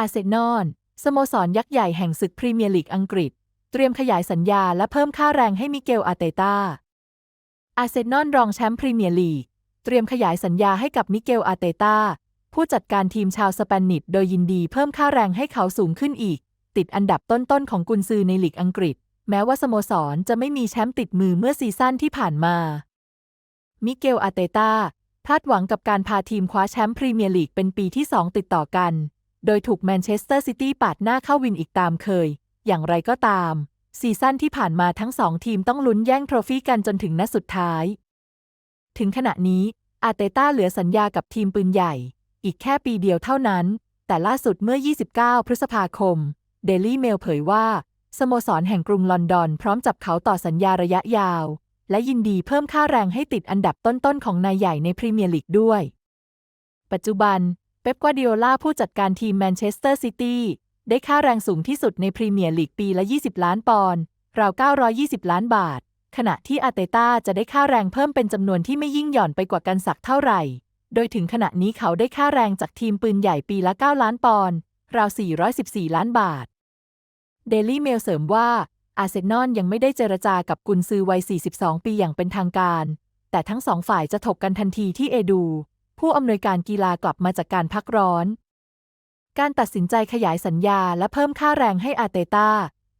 อาร์เซนอลสโมสรยักษ์ใหญ่แห่งศึกพรีเมียร์ลีกอังกฤษ เตรียมขยายสัญญาและเพิ่มค่าแรงให้มิเกลอาเตตาอาร์เซนอลรองแชมป์พรีเมียร์ลีก เตรียมขยายสัญญาให้กับมิเกลอาเตตาผู้จัดการทีมชาวสเปนิชโดยยินดีเพิ่มค่าแรงให้เขาสูงขึ้นอีก ติดอันดับต้นๆของกุนซือในลีกอังกฤษ แม้ว่าสโมสรจะไม่มีแชมป์ติดมือเมื่อซีซั่นที่ผ่านมา มิเกลอาเตตาพลาดหวังกับการพาทีมคว้าแชมป์พรีเมียร์ลีกเป็นปีที่ 2 ติดต่อกัน โดยถูกแมนเชสเตอร์ซิตี้ปาดหน้าเข้าวินอีกตามเคย อย่างไรก็ตาม ซีซั่นที่ผ่านมาทั้งสองทีมต้องลุ้นแย่งโทรฟี่กันจนถึงนัดสุดท้าย ถึงขณะนี้อาเตต้าเหลือสัญญากับทีมปืนใหญ่ อีกแค่ปีเดียวเท่านั้น แต่ล่าสุดเมื่อ 29 พฤษภาคม เดลี่เมลเผยว่า สโมสรแห่งกรุงลอนดอนพร้อมจับเขาต่อสัญญาระยะยาว และยินดีเพิ่มค่าแรงให้ติดอันดับต้นๆของนายใหญ่ในพรีเมียร์ลีกด้วย ปัจจุบัน เป๊ปกวาร์ดิโอลาผู้จัดการทีมแมนเชสเตอร์ซิตี้ได้ค่าแรงสูงที่สุดในพรีเมียร์ลีกปีละ 20 ล้านปอนด์ราว 920 ล้านบาท ขณะที่อาเตต้าจะได้ค่าแรงเพิ่มเป็นจำนวนที่ไม่ยิ่งหย่อนไปกว่ากันสักเท่าไหร่ โดยถึงขณะนี้เขาได้ค่าแรงจากทีมปืนใหญ่ปีละ 9 ล้านปอนด์ราว 414 ล้านบาทเดลี่เมลเสริมว่าอาร์เซนอลยังไม่ได้เจรจากับกุนซือวัย 42 ปีอย่างเป็นทางการ แต่ทั้งสองฝ่ายจะถกกันทันทีที่เอดู ผู้อำนวยการกีฬากลับมาจากการพักร้อน การตัดสินใจขยายสัญญาและเพิ่มค่าแรงให้อาเตตา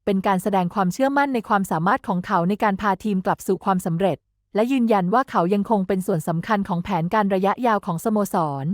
เป็นการแสดงความเชื่อมั่นในความสามารถของเขาในการพาทีมกลับสู่ความสำเร็จ และยืนยันว่าเขายังคงเป็นส่วนสำคัญของแผนการระยะยาวของสโมสร